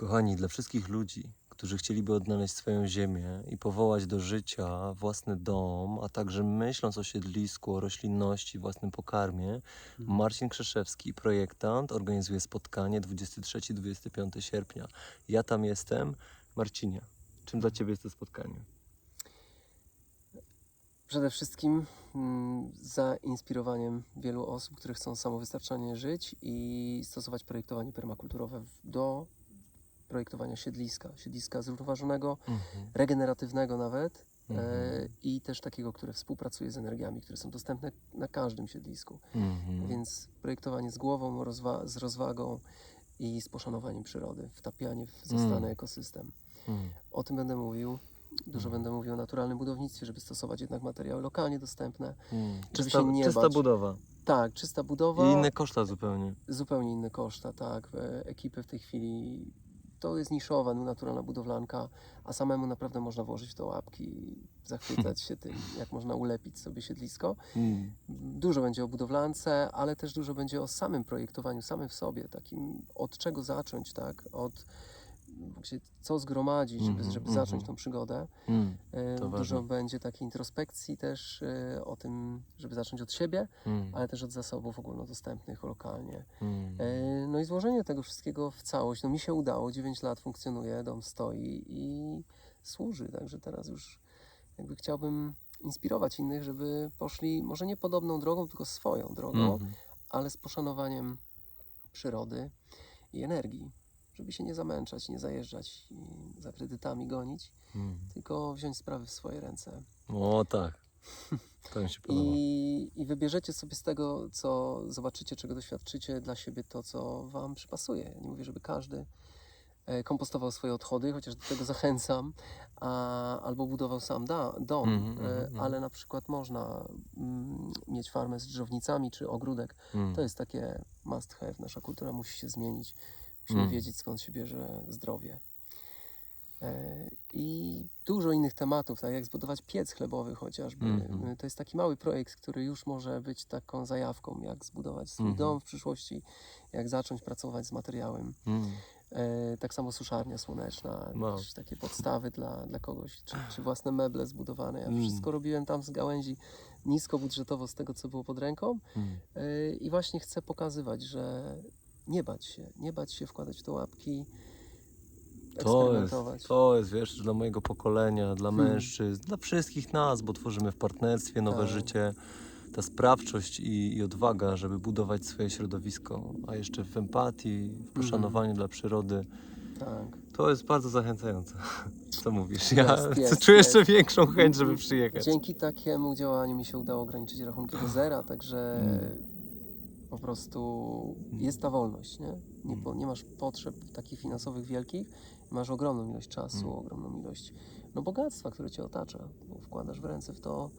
Kochani, dla wszystkich ludzi, którzy chcieliby odnaleźć swoją ziemię i powołać do życia własny dom, a także myśląc o siedlisku, o roślinności, własnym pokarmie, Marcin Krzeszewski, projektant, organizuje spotkanie 23-25 sierpnia. Ja tam jestem. Marcinie, czym dla Ciebie jest to spotkanie? Przede wszystkim mm, zainspirowaniem wielu osób, które chcą samowystarczalnie żyć i stosować projektowanie permakulturowe do projektowania siedliska. Siedliska zrównoważonego, Mhm. regeneratywnego nawet Mhm. e, i też takiego, które współpracuje z energiami, które są dostępne na każdym siedlisku. Mhm. Więc projektowanie z głową, rozwa- z rozwagą i z poszanowaniem przyrody, wtapianie w zostany Mm. ekosystem. Mhm. O tym będę mówił. Dużo Mhm. będę mówił o naturalnym budownictwie, żeby stosować jednak materiały lokalnie dostępne. Mhm. Żeby Czysta, czysta budowa. Tak, czysta budowa, I inne koszta zupełnie. zupełnie inne koszta, tak. E, Ekipy w tej chwili, to jest niszowa, no, naturalna budowlanka, a samemu naprawdę można włożyć w to łapki i zachwycać się tym, jak można ulepić sobie siedlisko. Mhm. Dużo będzie o budowlance, ale też dużo będzie o samym projektowaniu, samym w sobie, takim od czego zacząć, tak, od co zgromadzić, żeby, Mhm, żeby mhm. zacząć tą przygodę. Mhm. E, To Dużo ważne. będzie takiej introspekcji też e, o tym, żeby zacząć od siebie, Mhm. ale też od zasobów ogólnodostępnych lokalnie. Mhm. No i złożenie tego wszystkiego w całość. No mi się udało, 9 lat funkcjonuje, dom stoi i służy, także teraz już jakby chciałbym inspirować innych, żeby poszli może nie podobną drogą, tylko swoją drogą, Mhm. ale z poszanowaniem przyrody i energii, żeby się nie zamęczać, nie zajeżdżać i za kredytami gonić, Mhm. tylko wziąć sprawy w swoje ręce. O tak. To mi się podoba. I, I wybierzecie sobie z tego, co zobaczycie, czego doświadczycie dla siebie, to, co Wam przypasuje. Ja nie mówię, żeby każdy e, kompostował swoje odchody, chociaż do tego zachęcam, a, albo budował sam da, dom, mhm, mhm. ale na przykład można mm, mieć farmę z drzewnicami czy ogródek. Mhm. To jest takie must have. Nasza kultura musi się zmienić. Musimy Mm. wiedzieć, skąd się bierze zdrowie. E, I dużo innych tematów, tak jak zbudować piec chlebowy chociażby. Mhm. E, To jest taki mały projekt, który już może być taką zajawką, jak zbudować swój Mhm. dom w przyszłości, jak zacząć pracować z materiałem. Mhm. E, tak samo suszarnia słoneczna, Wow. jakieś takie podstawy dla, dla kogoś, czy, czy własne meble zbudowane. Ja Mm. wszystko robiłem tam z gałęzi niskobudżetowo z tego, co było pod ręką. Yy, I właśnie chcę pokazywać, że nie bać się, nie bać się wkładać w to łapki, To jest, to jest, wiesz, dla mojego pokolenia, dla Hmm. mężczyzn, dla wszystkich nas, bo tworzymy w partnerstwie nowe Tak. życie. Ta sprawczość i, i odwaga, żeby budować swoje środowisko, a jeszcze w empatii, Mhm. w poszanowaniu dla przyrody, Tak. to jest bardzo zachęcające. Co mówisz? Ja Jest, jest, czuję jeszcze jest. większą chęć, żeby przyjechać. Dzięki takiemu działaniu mi się udało ograniczyć rachunki do zera, także Mm. Po prostu jest ta wolność, nie? Nie, po, nie masz potrzeb takich finansowych wielkich, masz ogromną ilość czasu, Mm. ogromną ilość no, bogactwa, które cię otacza. Wkładasz w ręce w to,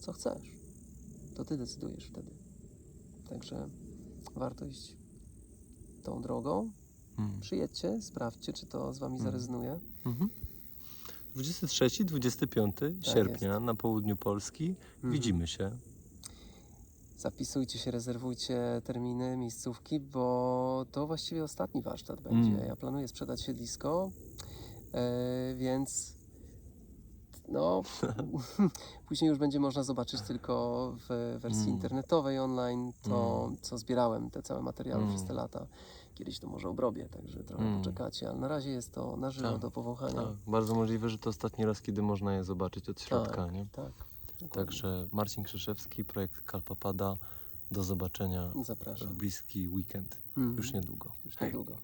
co chcesz. To ty decydujesz wtedy. Także warto iść tą drogą. Mhm. Przyjedźcie, sprawdźcie, czy to z wami Mm. zarezonuje. Mhm. 23-25 Tak sierpnia na południu Polski. Mhm. Widzimy się. Zapisujcie się, rezerwujcie terminy, miejscówki, bo to właściwie ostatni warsztat będzie. Mm. Ja planuję sprzedać siedlisko, e, więc no, później już będzie można zobaczyć tylko w wersji Mm. internetowej online to, Mm. co zbierałem, te całe materiały Mm. przez te lata. Kiedyś to może obrobię, także trochę Mm. poczekacie, ale na razie jest to na żywo Tak, do powąchania. Tak, bardzo możliwe, że to ostatni raz, kiedy można je zobaczyć od środka, nie? tak. Dokładnie. Także Marcin Krzeszewski, projekt Kalpapada. Do zobaczenia Zapraszam. w bliski weekend. Mhm. Już niedługo. Już Hej. niedługo.